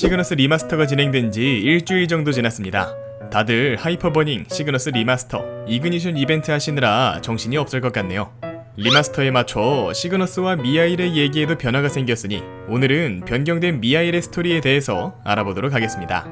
시그너스 리마스터가 진행된 지 일주일 정도 지났습니다. 다들 하이퍼버닝, 시그너스 리마스터, 이그니션 이벤트 하시느라 정신이 없을 것 같네요. 리마스터에 맞춰 시그너스와 미아일의 얘기에도 변화가 생겼으니 오늘은 변경된 미아일의 스토리에 대해서 알아보도록 하겠습니다.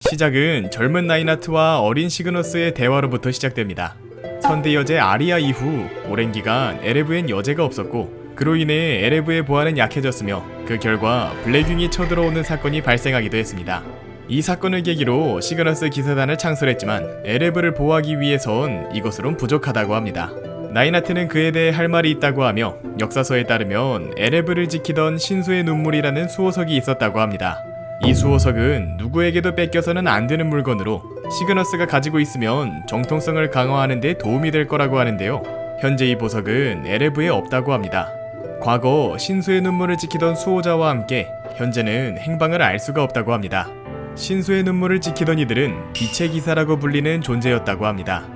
시작은 젊은 나이나트와 어린 시그너스의 대화로부터 시작됩니다. 선대 여제 아리아 이후 오랜 기간 에레브엔 여제가 없었고 그로 인해 에레브의 보안은 약해졌으며 그 결과 블랙윙이 쳐들어오는 사건이 발생하기도 했습니다. 이 사건을 계기로 시그너스 기사단을 창설했지만 에레브를 보호하기 위해선 이것으론 부족하다고 합니다. 나이나트는 그에 대해 할 말이 있다고 하며 역사서에 따르면 에레브를 지키던 신수의 눈물이라는 수호석이 있었다고 합니다. 이 수호석은 누구에게도 뺏겨서는 안 되는 물건으로 시그너스가 가지고 있으면 정통성을 강화하는 데 도움이 될 거라고 하는데요. 현재 이 보석은 에레브에 없다고 합니다. 과거 신수의 눈물을 지키던 수호자와 함께 현재는 행방을 알 수가 없다고 합니다. 신수의 눈물을 지키던 이들은 빛의 기사라고 불리는 존재였다고 합니다.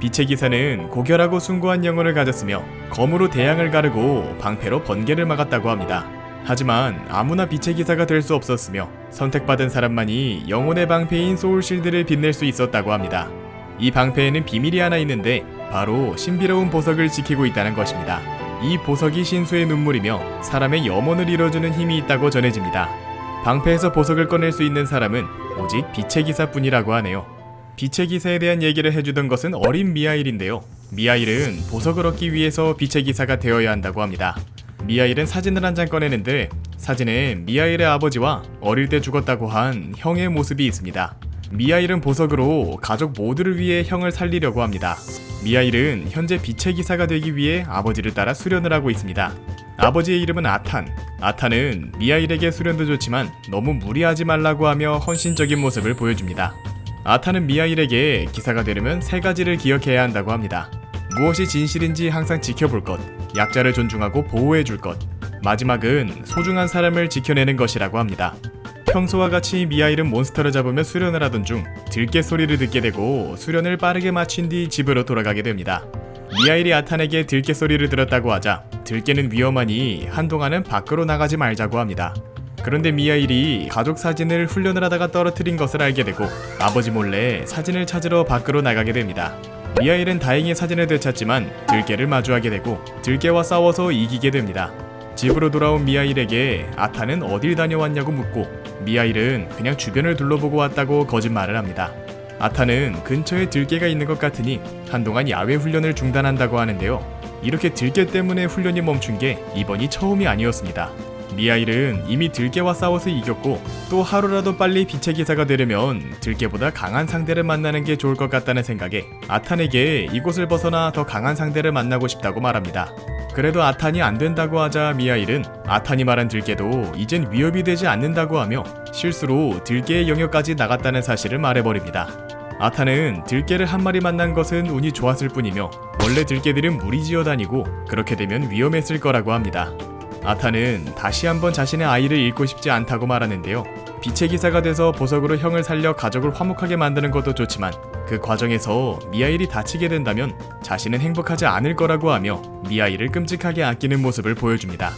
빛의 기사는 고결하고 숭고한 영혼을 가졌으며 검으로 대양을 가르고 방패로 번개를 막았다고 합니다. 하지만 아무나 빛의 기사가 될 수 없었으며 선택받은 사람만이 영혼의 방패인 소울실드를 빛낼 수 있었다고 합니다. 이 방패에는 비밀이 하나 있는데 바로 신비로운 보석을 지키고 있다는 것입니다. 이 보석이 신수의 눈물이며 사람의 염원을 이뤄주는 힘이 있다고 전해집니다. 방패에서 보석을 꺼낼 수 있는 사람은 오직 빛의 기사뿐이라고 하네요. 빛의 기사에 대한 얘기를 해주던 것은 어린 미아일인데요. 미아일은 보석을 얻기 위해서 빛의 기사가 되어야 한다고 합니다. 미아일은 사진을 한 장 꺼내는데 사진에 미아일의 아버지와 어릴 때 죽었다고 한 형의 모습이 있습니다. 미아일은 보석으로 가족 모두를 위해 형을 살리려고 합니다. 미아일은 현재 빛의 기사가 되기 위해 아버지를 따라 수련을 하고 있습니다. 아버지의 이름은 아탄. 아탄은 미아일에게 수련도 좋지만 너무 무리하지 말라고 하며 헌신적인 모습을 보여줍니다. 아탄은 미아일에게 기사가 되려면 세 가지를 기억해야 한다고 합니다. 무엇이 진실인지 항상 지켜볼 것, 약자를 존중하고 보호해 줄 것, 마지막은 소중한 사람을 지켜내는 것이라고 합니다. 평소와 같이 미아일은 몬스터를 잡으며 수련을 하던 중 들깨 소리를 듣게 되고 수련을 빠르게 마친 뒤 집으로 돌아가게 됩니다. 미아일이 아탄에게 들깨 소리를 들었다고 하자 들깨는 위험하니 한동안은 밖으로 나가지 말자고 합니다. 그런데 미아일이 가족 사진을 훈련을 하다가 떨어뜨린 것을 알게 되고 아버지 몰래 사진을 찾으러 밖으로 나가게 됩니다. 미아일은 다행히 사진을 되찾지만 들깨를 마주하게 되고 들깨와 싸워서 이기게 됩니다. 집으로 돌아온 미아일에게 아타는 어딜 다녀왔냐고 묻고 미아일은 그냥 주변을 둘러보고 왔다고 거짓말을 합니다. 아타는 근처에 들깨가 있는 것 같으니 한동안 야외 훈련을 중단한다고 하는데요. 이렇게 들깨 때문에 훈련이 멈춘 게 이번이 처음이 아니었습니다. 미아일은 이미 들깨와 싸워서 이겼고 또 하루라도 빨리 빛의 기사가 되려면 들깨보다 강한 상대를 만나는 게 좋을 것 같다는 생각에 아탄에게 이곳을 벗어나 더 강한 상대를 만나고 싶다고 말합니다. 그래도 아탄이 안 된다고 하자 미아일은 아탄이 말한 들깨도 이젠 위협이 되지 않는다고 하며 실수로 들깨의 영역까지 나갔다는 사실을 말해버립니다. 아탄은 들깨를 한 마리 만난 것은 운이 좋았을 뿐이며 원래 들깨들은 무리지어 다니고 그렇게 되면 위험했을 거라고 합니다. 아타는 다시 한번 자신의 아이를 잃고 싶지 않다고 말하는데요. 빛의 기사가 돼서 보석으로 형을 살려 가족을 화목하게 만드는 것도 좋지만 그 과정에서 미아일이 다치게 된다면 자신은 행복하지 않을 거라고 하며 미아일을 끔찍하게 아끼는 모습을 보여줍니다.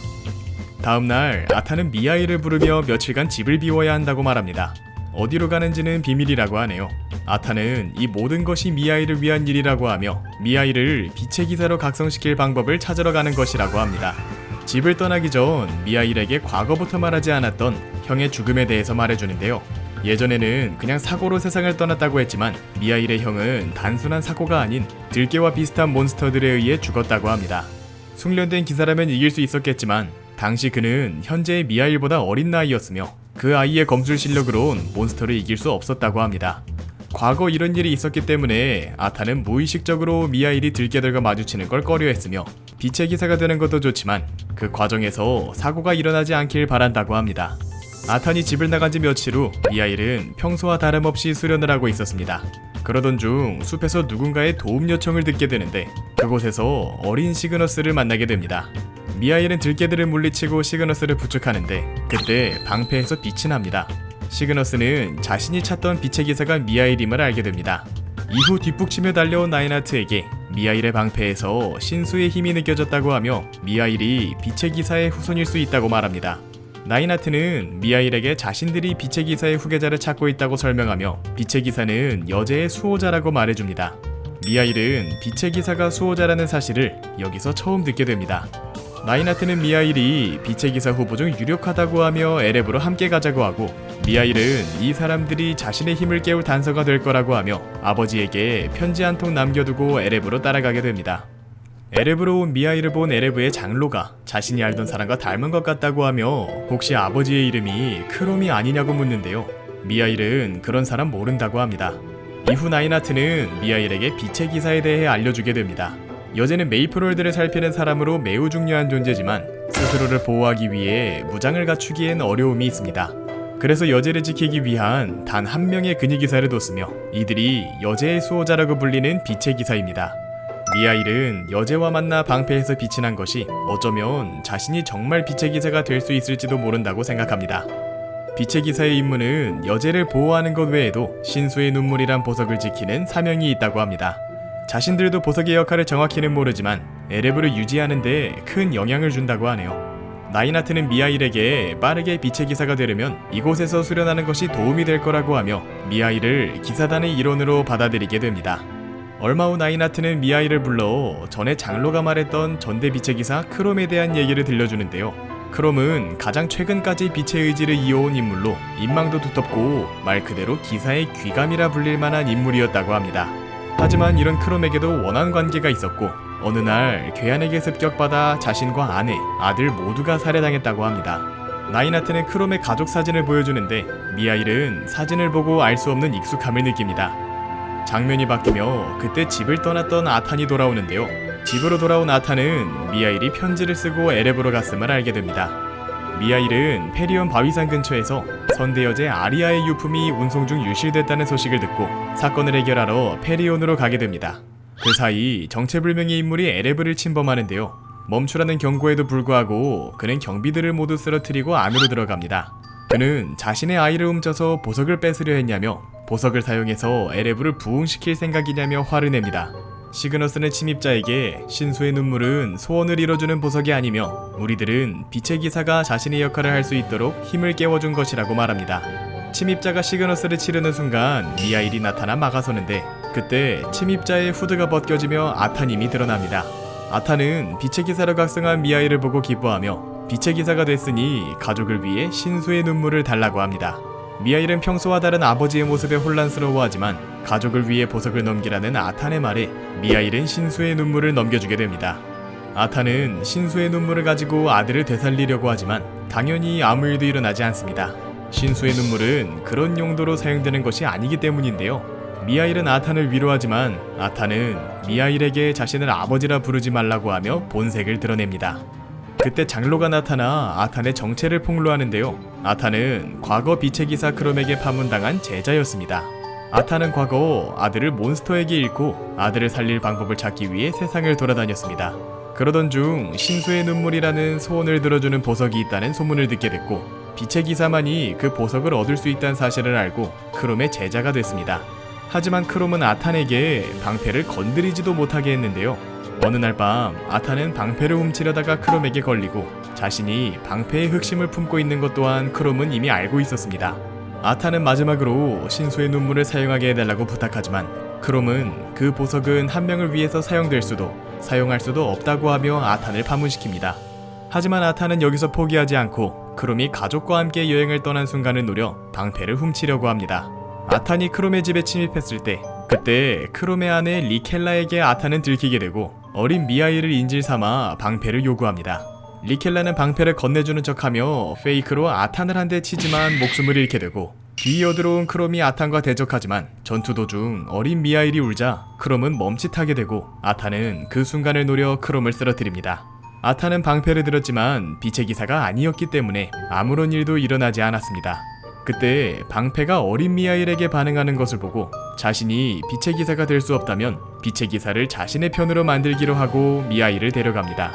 다음날 아타는 미아일을 부르며 며칠간 집을 비워야 한다고 말합니다. 어디로 가는지는 비밀이라고 하네요. 아타는 이 모든 것이 미아일을 위한 일이라고 하며 미아일을 빛의 기사로 각성시킬 방법을 찾으러 가는 것이라고 합니다. 집을 떠나기 전 미아일에게 과거부터 말하지 않았던 형의 죽음에 대해서 말해주는데요. 예전에는 그냥 사고로 세상을 떠났다고 했지만 미아일의 형은 단순한 사고가 아닌 들깨와 비슷한 몬스터들에 의해 죽었다고 합니다. 숙련된 기사라면 이길 수 있었겠지만 당시 그는 현재의 미아일보다 어린 나이였으며 그 아이의 검술 실력으론 몬스터를 이길 수 없었다고 합니다. 과거 이런 일이 있었기 때문에 아타는 무의식적으로 미아일이 들깨들과 마주치는 걸 꺼려했으며 빛의 기사가 되는 것도 좋지만 그 과정에서 사고가 일어나지 않길 바란다고 합니다. 아탄이 집을 나간 지 며칠 후 미아일은 평소와 다름없이 수련을 하고 있었습니다. 그러던 중 숲에서 누군가의 도움 요청을 듣게 되는데 그곳에서 어린 시그너스를 만나게 됩니다. 미아일은 들깨들을 물리치고 시그너스를 부축하는데 그때 방패에서 빛이 납니다. 시그너스는 자신이 찾던 빛의 기사가 미아일임을 알게 됩니다. 이후 뒷북치며 달려온 나이나트에게 미하일의 방패에서 신수의 힘이 느껴졌다고 하며 미하일이 빛의 기사의 후손일 수 있다고 말합니다. 나이나트는 미하일에게 자신들이 빛의 기사의 후계자를 찾고 있다고 설명하며 빛의 기사는 여제의 수호자라고 말해줍니다. 미하일은 빛의 기사가 수호자라는 사실을 여기서 처음 듣게 됩니다. 나이나트는 미하일이 빛의 기사 후보 중 유력하다고 하며 에레브로 함께 가자고 하고 미하일은 이 사람들이 자신의 힘을 깨울 단서가 될 거라고 하며 아버지에게 편지 한 통 남겨두고 에레브로 따라가게 됩니다. 에레브로 온 미하일을 본 에레브의 장로가 자신이 알던 사람과 닮은 것 같다고 하며 혹시 아버지의 이름이 크롬이 아니냐고 묻는데요. 미하일은 그런 사람 모른다고 합니다. 이후 나이나트는 미하일에게 빛의 기사에 대해 알려주게 됩니다. 여제는 메이플월드를 살피는 사람으로 매우 중요한 존재지만 스스로를 보호하기 위해 무장을 갖추기엔 어려움이 있습니다. 그래서 여제를 지키기 위한 단 한 명의 근위 기사를 뒀으며 이들이 여제의 수호자라고 불리는 빛의 기사입니다. 미하일은 여제와 만나 방패에서 빛이 난 것이 어쩌면 자신이 정말 빛의 기사가 될 수 있을지도 모른다고 생각합니다. 빛의 기사의 임무는 여제를 보호하는 것 외에도 신수의 눈물이란 보석을 지키는 사명이 있다고 합니다. 자신들도 보석의 역할을 정확히는 모르지만 에레브를 유지하는데 큰 영향을 준다고 하네요. 나이나트는 미하일에게 빠르게 빛의 기사가 되려면 이곳에서 수련하는 것이 도움이 될 거라고 하며 미하일을 기사단의 일원으로 받아들이게 됩니다. 얼마 후 나이나트는 미하일을 불러 전에 장로가 말했던 전대 빛의 기사 크롬에 대한 얘기를 들려주는데요. 크롬은 가장 최근까지 빛의 의지를 이어온 인물로 인망도 두텁고 말 그대로 기사의 귀감이라 불릴 만한 인물이었다고 합니다. 하지만 이런 크롬에게도 원한 관계가 있었고 어느 날 괴한에게 습격받아 자신과 아내, 아들 모두가 살해당했다고 합니다. 나이나트는 크롬의 가족 사진을 보여주는데 미하일은 사진을 보고 알 수 없는 익숙함을 느낍니다. 장면이 바뀌며 그때 집을 떠났던 아탄이 돌아오는데요. 집으로 돌아온 아탄은 미하일이 편지를 쓰고 에레브로 갔음을 알게 됩니다. 미하일은 페리온 바위산 근처에서 선대 여제 아리아의 유품이 운송 중 유실됐다는 소식을 듣고 사건을 해결하러 페리온으로 가게 됩니다. 그 사이 정체불명의 인물이 에레브를 침범하는데요. 멈추라는 경고에도 불구하고 그는 경비들을 모두 쓰러뜨리고 안으로 들어갑니다. 그는 자신의 아이를 훔쳐서 보석을 뺏으려 했냐며 보석을 사용해서 에레브를 부흥시킬 생각이냐며 화를 냅니다. 시그너스는 침입자에게 신수의 눈물은 소원을 이뤄주는 보석이 아니며 우리들은 빛의 기사가 자신의 역할을 할 수 있도록 힘을 깨워준 것이라고 말합니다. 침입자가 시그너스를 치르는 순간 미하일이 나타나 막아서는데 그때 침입자의 후드가 벗겨지며 아타님이 드러납니다. 아타는 빛의 기사로 각성한 미하일을 보고 기뻐하며 빛의 기사가 됐으니 가족을 위해 신수의 눈물을 달라고 합니다. 미하일은 평소와 다른 아버지의 모습에 혼란스러워하지만 가족을 위해 보석을 넘기라는 아탄의 말에 미하일은 신수의 눈물을 넘겨주게 됩니다. 아탄은 신수의 눈물을 가지고 아들을 되살리려고 하지만 당연히 아무 일도 일어나지 않습니다. 신수의 눈물은 그런 용도로 사용되는 것이 아니기 때문인데요. 미하일은 아탄을 위로하지만 아탄은 미하일에게 자신을 아버지라 부르지 말라고 하며 본색을 드러냅니다. 그때 장로가 나타나 아탄의 정체를 폭로하는데요. 아탄은 과거 빛의 기사 크롬에게 파문당한 제자였습니다. 아탄은 과거 아들을 몬스터에게 잃고 아들을 살릴 방법을 찾기 위해 세상을 돌아다녔습니다. 그러던 중 신수의 눈물이라는 소원을 들어주는 보석이 있다는 소문을 듣게 됐고 빛의 기사만이 그 보석을 얻을 수 있다는 사실을 알고 크롬의 제자가 됐습니다. 하지만 크롬은 아탄에게 방패를 건드리지도 못하게 했는데요. 어느 날 밤 아탄은 방패를 훔치려다가 크롬에게 걸리고 자신이 방패의 흑심을 품고 있는 것 또한 크롬은 이미 알고 있었습니다. 아탄은 마지막으로 신수의 눈물을 사용하게 해달라고 부탁하지만 크롬은 그 보석은 한 명을 위해서 사용될 수도 사용할 수도 없다고 하며 아탄을 파문시킵니다. 하지만 아탄은 여기서 포기하지 않고 크롬이 가족과 함께 여행을 떠난 순간을 노려 방패를 훔치려고 합니다. 아탄이 크롬의 집에 침입했을 때 그때 크롬의 아내 리켈라에게 아탄은 들키게 되고 어린 미하일을 인질 삼아 방패를 요구합니다. 리켈라는 방패를 건네주는 척하며 페이크로 아탄을 한 대 치지만 목숨을 잃게 되고 뒤이어 들어온 크롬이 아탄과 대적하지만 전투 도중 어린 미하일이 울자 크롬은 멈칫하게 되고 아탄은 그 순간을 노려 크롬을 쓰러뜨립니다. 아탄은 방패를 들었지만 빛의 기사가 아니었기 때문에 아무런 일도 일어나지 않았습니다. 그때 방패가 어린 미하일에게 반응하는 것을 보고 자신이 빛의 기사가 될 수 없다면 빛의 기사를 자신의 편으로 만들기로 하고 미하일을 데려갑니다.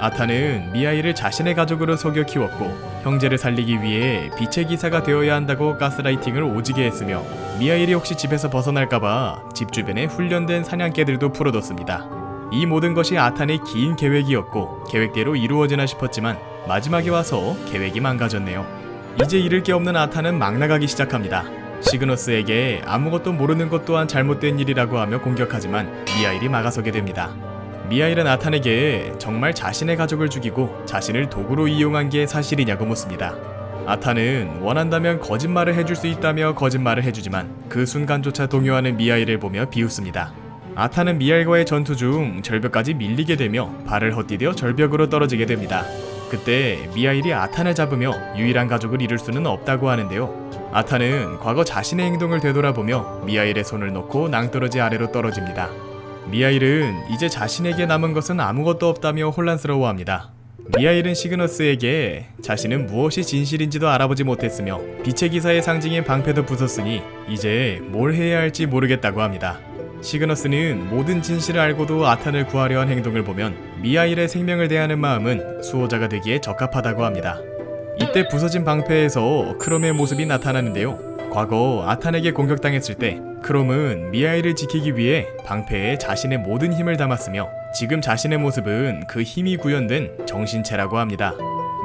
아타는 미하일을 자신의 가족으로 속여 키웠고 형제를 살리기 위해 빛의 기사가 되어야 한다고 가스라이팅을 오지게 했으며 미하일이 혹시 집에서 벗어날까봐 집 주변에 훈련된 사냥개들도 풀어뒀습니다. 이 모든 것이 아탄의 긴 계획이었고 계획대로 이루어지나 싶었지만 마지막에 와서 계획이 망가졌네요. 이제 잃을 게 없는 아탄은 막 나가기 시작합니다. 시그너스에게 아무것도 모르는 것 또한 잘못된 일이라고 하며 공격하지만 미하일이 막아서게 됩니다. 미하일은 아탄에게 정말 자신의 가족을 죽이고 자신을 도구로 이용한 게 사실이냐고 묻습니다. 아탄은 원한다면 거짓말을 해줄 수 있다며 거짓말을 해주지만 그 순간조차 동요하는 미하일을 보며 비웃습니다. 아탄은 미하일과의 전투 중 절벽까지 밀리게 되며 발을 헛디뎌 절벽으로 떨어지게 됩니다. 그때 미하일이 아탄을 잡으며 유일한 가족을 잃을 수는 없다고 하는데요. 아탄은 과거 자신의 행동을 되돌아보며 미하일의 손을 놓고 낭떠러지 아래로 떨어집니다. 미하일은 이제 자신에게 남은 것은 아무것도 없다며 혼란스러워합니다. 미하일은 시그너스에게 자신은 무엇이 진실인지도 알아보지 못했으며 빛의 기사의 상징인 방패도 부쉈으니 이제 뭘 해야 할지 모르겠다고 합니다. 시그너스는 모든 진실을 알고도 아탄을 구하려 한 행동을 보면 미하일의 생명을 대하는 마음은 수호자가 되기에 적합하다고 합니다. 이때 부서진 방패에서 크롬의 모습이 나타나는데요. 과거 아탄에게 공격당했을 때 크롬은 미하일을 지키기 위해 방패에 자신의 모든 힘을 담았으며 지금 자신의 모습은 그 힘이 구현된 정신체라고 합니다.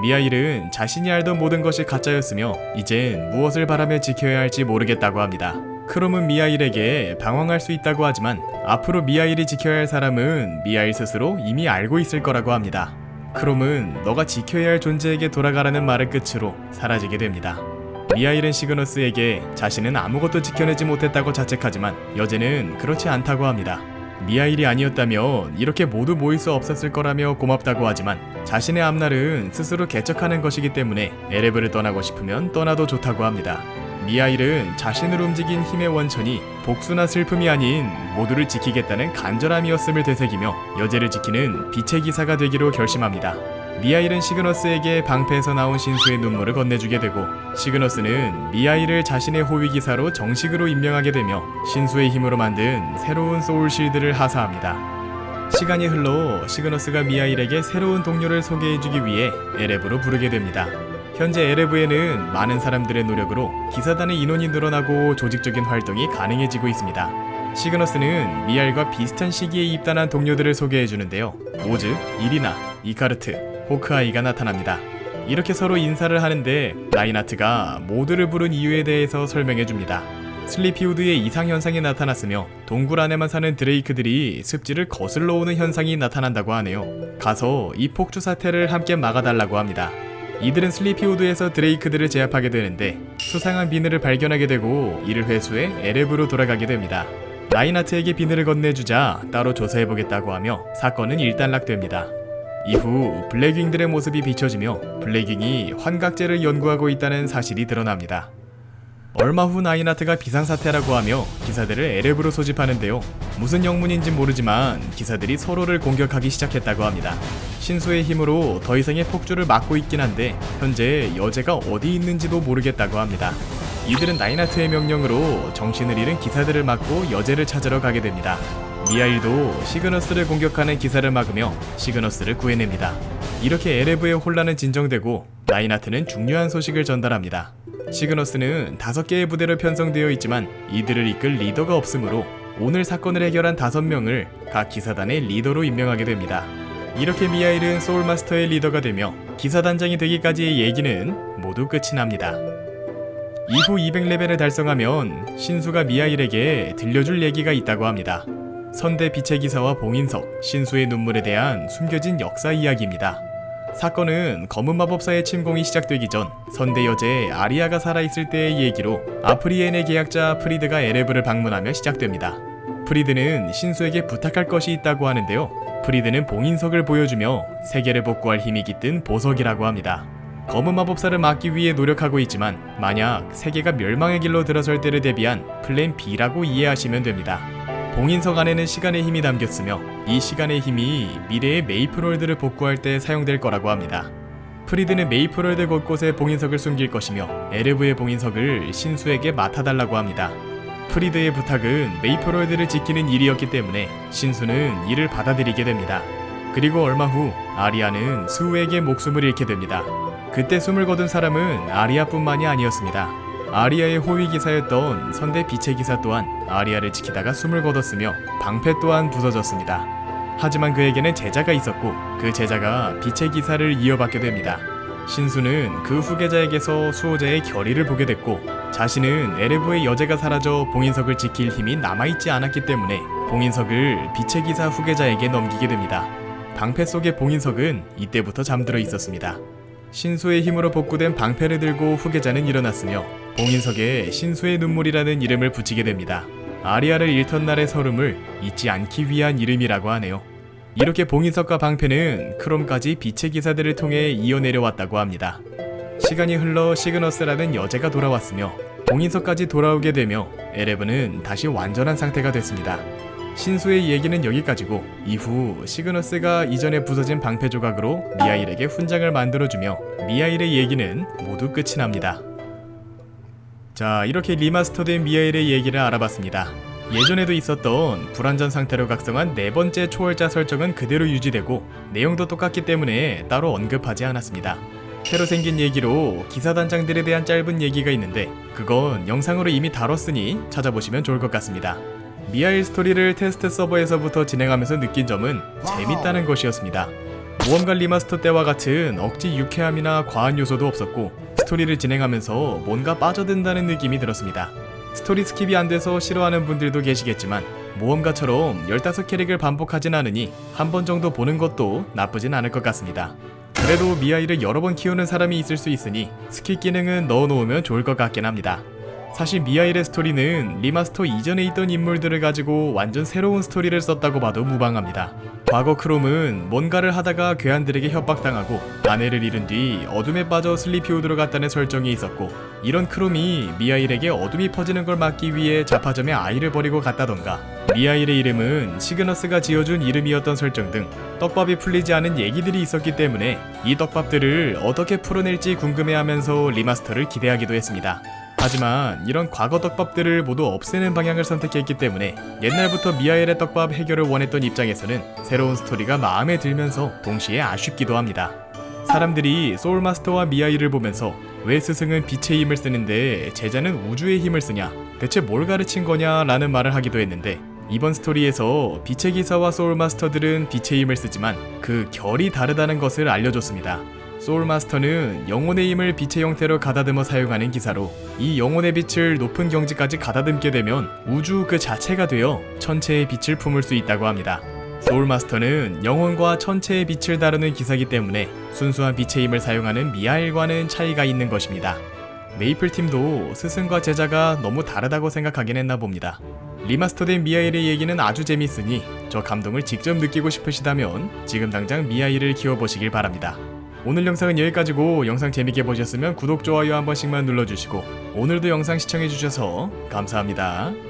미하일은 자신이 알던 모든 것이 가짜였으며 이젠 무엇을 바라며 지켜야 할지 모르겠다고 합니다. 크롬은 미하일에게 방황할 수 있다고 하지만 앞으로 미하일이 지켜야 할 사람은 미하일 스스로 이미 알고 있을 거라고 합니다. 크롬은 너가 지켜야 할 존재에게 돌아가라는 말을 끝으로 사라지게 됩니다. 미하일은 시그너스에게 자신은 아무것도 지켜내지 못했다고 자책하지만 여제는 그렇지 않다고 합니다. 미하일이 아니었다면 이렇게 모두 모일 수 없었을 거라며 고맙다고 하지만 자신의 앞날은 스스로 개척하는 것이기 때문에 에레브를 떠나고 싶으면 떠나도 좋다고 합니다. 미하일은 자신을 움직인 힘의 원천이 복수나 슬픔이 아닌 모두를 지키겠다는 간절함이었음을 되새기며 여제를 지키는 빛의 기사가 되기로 결심합니다. 미하일은 시그너스에게 방패에서 나온 신수의 눈물을 건네주게 되고 시그너스는 미하일을 자신의 호위 기사로 정식으로 임명하게 되며 신수의 힘으로 만든 새로운 소울 실드를 하사합니다. 시간이 흘러 시그너스가 미하일에게 새로운 동료를 소개해주기 위해 에레브로 부르게 됩니다. 현재 에레브에는 많은 사람들의 노력으로 기사단의 인원이 늘어나고 조직적인 활동이 가능해지고 있습니다. 시그너스는 미알과 비슷한 시기에 입단한 동료들을 소개해주는데요. 오즈, 이리나, 이카르트, 호크아이가 나타납니다. 이렇게 서로 인사를 하는데 라이나트가 모두를 부른 이유에 대해서 설명해줍니다. 슬리피우드의 이상 현상이 나타났으며 동굴 안에만 사는 드레이크들이 습지를 거슬러 오는 현상이 나타난다고 하네요. 가서 이 폭주 사태를 함께 막아달라고 합니다. 이들은 슬리피우드에서 드레이크들을 제압하게 되는데 수상한 비늘을 발견하게 되고 이를 회수해 에레브로 돌아가게 됩니다. 라이나트에게 비늘을 건네주자 따로 조사해보겠다고 하며 사건은 일단락됩니다. 이후 블랙윙들의 모습이 비춰지며 블랙윙이 환각제를 연구하고 있다는 사실이 드러납니다. 얼마 후 나이나트가 비상사태라고 하며 기사들을 에레브로 소집하는데요. 무슨 영문인진 모르지만 기사들이 서로를 공격하기 시작했다고 합니다. 신수의 힘으로 더 이상의 폭주를 막고 있긴 한데 현재 여제가 어디 있는지도 모르겠다고 합니다. 이들은 나이나트의 명령으로 정신을 잃은 기사들을 막고 여제를 찾으러 가게 됩니다. 미하일도 시그너스를 공격하는 기사를 막으며 시그너스를 구해냅니다. 이렇게 에레브의 혼란은 진정되고 나이나트는 중요한 소식을 전달합니다. 시그너스는 다섯 개의 부대로 편성되어 있지만 이들을 이끌 리더가 없으므로 오늘 사건을 해결한 다섯 명을 각 기사단의 리더로 임명하게 됩니다. 이렇게 미하일은 소울마스터의 리더가 되며 기사단장이 되기까지의 얘기는 모두 끝이 납니다. 이후 200레벨을 달성하면 신수가 미하일에게 들려줄 얘기가 있다고 합니다. 선대 빛의 기사와 봉인석, 신수의 눈물에 대한 숨겨진 역사 이야기입니다. 사건은 검은 마법사의 침공이 시작되기 전 선대 여제 아리아가 살아있을 때의 얘기로 아프리엔의 계약자 프리드가 에레브를 방문하며 시작됩니다. 프리드는 신수에게 부탁할 것이 있다고 하는데요. 프리드는 봉인석을 보여주며 세계를 복구할 힘이 깃든 보석이라고 합니다. 검은 마법사를 막기 위해 노력하고 있지만 만약 세계가 멸망의 길로 들어설 때를 대비한 플랜 B라고 이해하시면 됩니다. 봉인석 안에는 시간의 힘이 담겼으며 이 시간의 힘이 미래의 메이플월드를 복구할 때 사용될 거라고 합니다. 프리드는 메이플월드 곳곳에 봉인석을 숨길 것이며 에르브의 봉인석을 신수에게 맡아달라고 합니다. 프리드의 부탁은 메이플월드를 지키는 일이었기 때문에 신수는 이를 받아들이게 됩니다. 그리고 얼마 후 아리아는 수우에게 목숨을 잃게 됩니다. 그때 숨을 거둔 사람은 아리아뿐만이 아니었습니다. 아리아의 호위 기사였던 선대 빛의 기사 또한 아리아를 지키다가 숨을 거뒀으며 방패 또한 부서졌습니다. 하지만 그에게는 제자가 있었고 그 제자가 빛의 기사를 이어받게 됩니다. 신수는 그 후계자에게서 수호자의 결의를 보게 됐고 자신은 에레브의 여제가 사라져 봉인석을 지킬 힘이 남아있지 않았기 때문에 봉인석을 빛의 기사 후계자에게 넘기게 됩니다. 방패 속의 봉인석은 이때부터 잠들어 있었습니다. 신수의 힘으로 복구된 방패를 들고 후계자는 일어났으며 봉인석에 신수의 눈물이라는 이름을 붙이게 됩니다. 아리아를 잃던 날의 서름을 잊지 않기 위한 이름이라고 하네요. 이렇게 봉인석과 방패는 크롬까지 빛의 기사들을 통해 이어내려왔다고 합니다. 시간이 흘러 시그너스라는 여제가 돌아왔으며 봉인석까지 돌아오게 되며 에레브는 다시 완전한 상태가 됐습니다. 신수의 얘기는 여기까지고 이후 시그너스가 이전에 부서진 방패 조각으로 미하일에게 훈장을 만들어주며 미하일의 얘기는 모두 끝이 납니다. 자 이렇게 리마스터된 미하일의 얘기를 알아봤습니다. 예전에도 있었던 불완전 상태로 각성한 네 번째 초월자 설정은 그대로 유지되고 내용도 똑같기 때문에 따로 언급하지 않았습니다. 새로 생긴 얘기로 기사단장들에 대한 짧은 얘기가 있는데 그건 영상으로 이미 다뤘으니 찾아보시면 좋을 것 같습니다. 미하일 스토리를 테스트 서버에서부터 진행하면서 느낀 점은 재밌다는 것이었습니다. 모험가 리마스터 때와 같은 억지 유쾌함이나 과한 요소도 없었고 스토리를 진행하면서 뭔가 빠져든다는 느낌이 들었습니다. 스토리 스킵이 안 돼서 싫어하는 분들도 계시겠지만 모험가처럼 15캐릭을 반복하진 않으니 한 번 정도 보는 것도 나쁘진 않을 것 같습니다. 그래도 미아이를 여러 번 키우는 사람이 있을 수 있으니 스킬 기능은 넣어놓으면 좋을 것 같긴 합니다. 사실 미아일의 스토리는 리마스터 이전에 있던 인물들을 가지고 완전 새로운 스토리를 썼다고 봐도 무방합니다. 과거 크롬은 뭔가를 하다가 괴한들에게 협박당하고 아내를 잃은 뒤 어둠에 빠져 슬리피우드로 갔다는 설정이 있었고 이런 크롬이 미아일에게 어둠이 퍼지는 걸 막기 위해 자파점에 아이를 버리고 갔다던가 미아일의 이름은 시그너스가 지어준 이름이었던 설정 등 떡밥이 풀리지 않은 얘기들이 있었기 때문에 이 떡밥들을 어떻게 풀어낼지 궁금해하면서 리마스터를 기대하기도 했습니다. 하지만 이런 과거 떡밥들을 모두 없애는 방향을 선택했기 때문에 옛날부터 미하엘의 떡밥 해결을 원했던 입장에서는 새로운 스토리가 마음에 들면서 동시에 아쉽기도 합니다. 사람들이 소울마스터와 미하일을 보면서 왜 스승은 빛의 힘을 쓰는데 제자는 우주의 힘을 쓰냐 대체 뭘 가르친 거냐 라는 말을 하기도 했는데 이번 스토리에서 빛의 기사와 소울마스터들은 빛의 힘을 쓰지만 그 결이 다르다는 것을 알려줬습니다. 소울마스터는 영혼의 힘을 빛의 형태로 가다듬어 사용하는 기사로 이 영혼의 빛을 높은 경지까지 가다듬게 되면 우주 그 자체가 되어 천체의 빛을 품을 수 있다고 합니다. 소울마스터는 영혼과 천체의 빛을 다루는 기사기 때문에 순수한 빛의 힘을 사용하는 미하일과는 차이가 있는 것입니다. 메이플 팀도 스승과 제자가 너무 다르다고 생각하긴 했나 봅니다. 리마스터된 미하일의 얘기는 아주 재밌으니 저 감동을 직접 느끼고 싶으시다면 지금 당장 미하일을 키워보시길 바랍니다. 오늘 영상은 여기까지고 영상 재밌게 보셨으면 구독, 좋아요 한 번씩만 눌러주시고 오늘도 영상 시청해주셔서 감사합니다.